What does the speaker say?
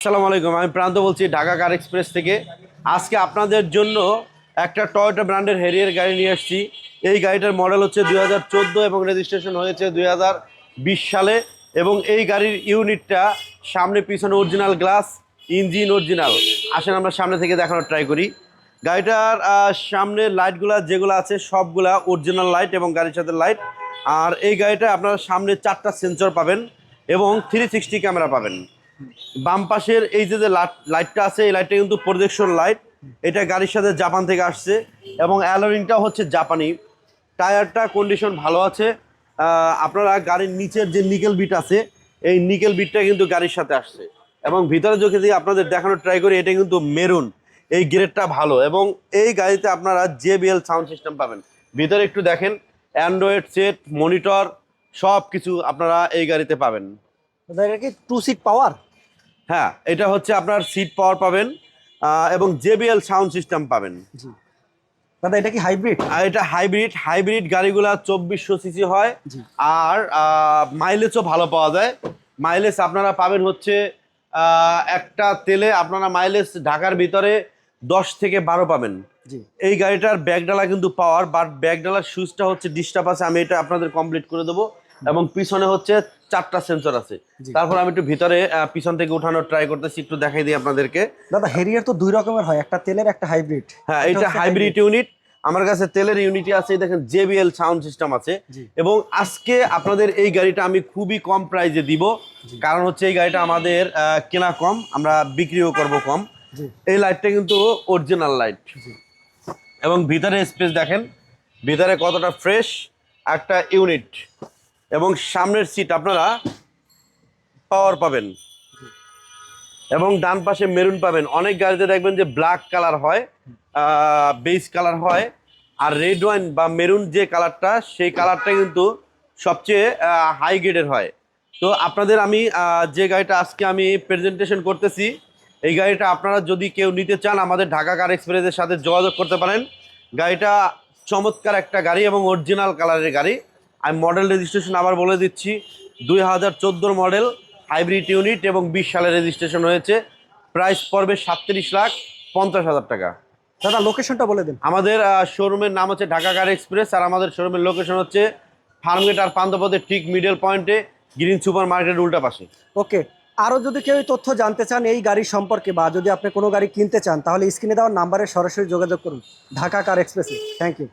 আসসালামু আলাইকুম, আমি প্রান্ত বলছি ঢাকা কার এক্সপ্রেস থেকে। আজকে আপনাদের জন্য একটা টয়োটা ব্র্যান্ডের হেরিয়ার গাড়ি নিয়ে আসছি। এই গাড়িটার মডেল হচ্ছে দুই হাজার চোদ্দ এবং রেজিস্ট্রেশন হয়েছে দুই হাজার বিশ সালে এবং এই গাড়ির ইউনিটটা সামনে পিছনে অরিজিনাল গ্লাস, ইঞ্জিন অরিজিনাল। আসেন আমরা সামনে থেকে দেখানোর ট্রাই করি। গাড়িটার সামনে লাইটগুলা যেগুলো আছে সবগুলা অরিজিনাল লাইট এবং গাড়ির সাথে লাইট। আর এই গাড়িটা আপনারা সামনে চারটা সেন্সর পাবেন এবং থ্রি সিক্সটি ক্যামেরা পাবেন। বাম পাশের এই যে যে লাইটটা আছে, এই লাইটটা কিন্তু প্রজেকশন লাইট এটা গাড়ির সাথে জাপান থেকে আসছে এবং অ্যালোরিংটা হচ্ছে জাপানি টায়ারটা কন্ডিশন ভালো আছে। আপনারা গাড়ির নিচের যে নিকেল বিট আছে, এই নিকেল বিটটা কিন্তু গাড়ির সাথে আসছে। এবং ভিতরে যদি আপনাদের দেখানোর ট্রাই করি, এটা কিন্তু মেরুন এই গ্রেডটা ভালো এবং এই গাড়িতে আপনারা জে জেবিএল সাউন্ড সিস্টেম পাবেন। ভিতরে একটু দেখেন অ্যান্ড্রয়েড সেট মনিটর সব কিছু আপনারা এই গাড়িতে পাবেন। কি টু সিট পাওয়ার হ্যাঁ এটা হচ্ছে আপনার সিট পাওয়ার পাবেন এবং জেবিএল সাউন্ড সিস্টেম পাবেন। দাদা এটা কি হাইব্রিড আর এটা হাইব্রিড হাইব্রিড গাড়িগুলা চব্বিশশো সিসি হয়। আর মাইলেজও ভালো পাওয়া যায়। মাইলেজ আপনারা পাবেন হচ্ছে একটা তেলে আপনারা মাইলেজ ঢাকার ভিতরে দশ থেকে বারো পাবেন। এই গাড়িটার ব্যাগডালা কিন্তু পাওয়ার বাট ব্যাগডালার সুইচটা হচ্ছে ডিস্টার্ব আছে আমি এটা আপনাদের কমপ্লিট করে দেবো। এবং পিছনে হচ্ছে চারটা সেন্সর আছে। তারপর আমি একটু ভিতরে পিছন থেকে উঠানোর ট্রাই করতেছি একটু দেখাই দিই আপনাদেরকে। দাদা হেরিয়ার তো দুই রকমের হয় একটা তেলের একটা হাইব্রিড হ্যাঁ এটা হাইব্রিড ইউনিট আমার কাছে তেলের ইউনিটি আছে দেখেন জেবিএল সাউন্ড সিস্টেম আছে। এবং আজকে আপনাদের এই গাড়িটা আমি খুবই কম প্রাইজে দিব। কারণ হচ্ছে এই গাড়িটা আমাদের কেনা কম আমরা বিক্রিও করব কম। এই লাইটটা কিন্তু অরিজিনাল লাইট এবং ভিতরে স্পেস দেখেন ভিতরে কতটা ফ্রেশ একটা ইউনিট এবং সামনের সিট আপনারা পাওয়ার পাবেন। এবং ডান পাশে মেরুন পাবেন। অনেক গাড়িতে দেখবেন যে ব্ল্যাক কালার হয় বেস কালার হয়, আর রেড ওয়াইন বা মেরুন যে কালারটা সেই কালারটা কিন্তু সবচেয়ে হাই গ্রেডের হয়। তো আপনাদের আমি যে গাড়িটা আজকে আমি প্রেজেন্টেশন করতেছি, এই গাড়িটা আপনারা যদি কেউ নিতে চান আমাদের ঢাকা কার এক্সপ্রেসের সাথে যোগাযোগ করতে পারেন। গাড়িটা চমৎকার একটা গাড়ি এবং অরিজিনাল কালারের গাড়ি। আমি মডেল রেজিস্ট্রেশন আবার বলে দিচ্ছি দুই হাজার চোদ্দোর মডেল হাইব্রিড ইউনিট এবং বিশ সালে রেজিস্ট্রেশন হয়েছে। প্রাইস পড়বে সাতত্রিশ লাখ পঞ্চাশ হাজার টাকা। দাদা লোকেশনটা বলে দিন। আমাদের শোরুমের নাম হচ্ছে ঢাকা কার এক্সপ্রেস আর আমাদের শোরুমের লোকেশন হচ্ছে ফার্মগেট আর পান্থপথের ঠিক মিডল পয়েন্টে গ্রিন সুপার মার্কেটের উল্টা পাশে। ওকে আরও যদি কেউ তথ্য জানতে চান এই গাড়ির সম্পর্কে বা যদি আপনি কোনো গাড়ি কিনতে চান তাহলে স্ক্রিনে দেওয়ার নাম্বারে সরাসরি যোগাযোগ করুন ঢাকা কার এক্সপ্রেসে থ্যাংক ইউ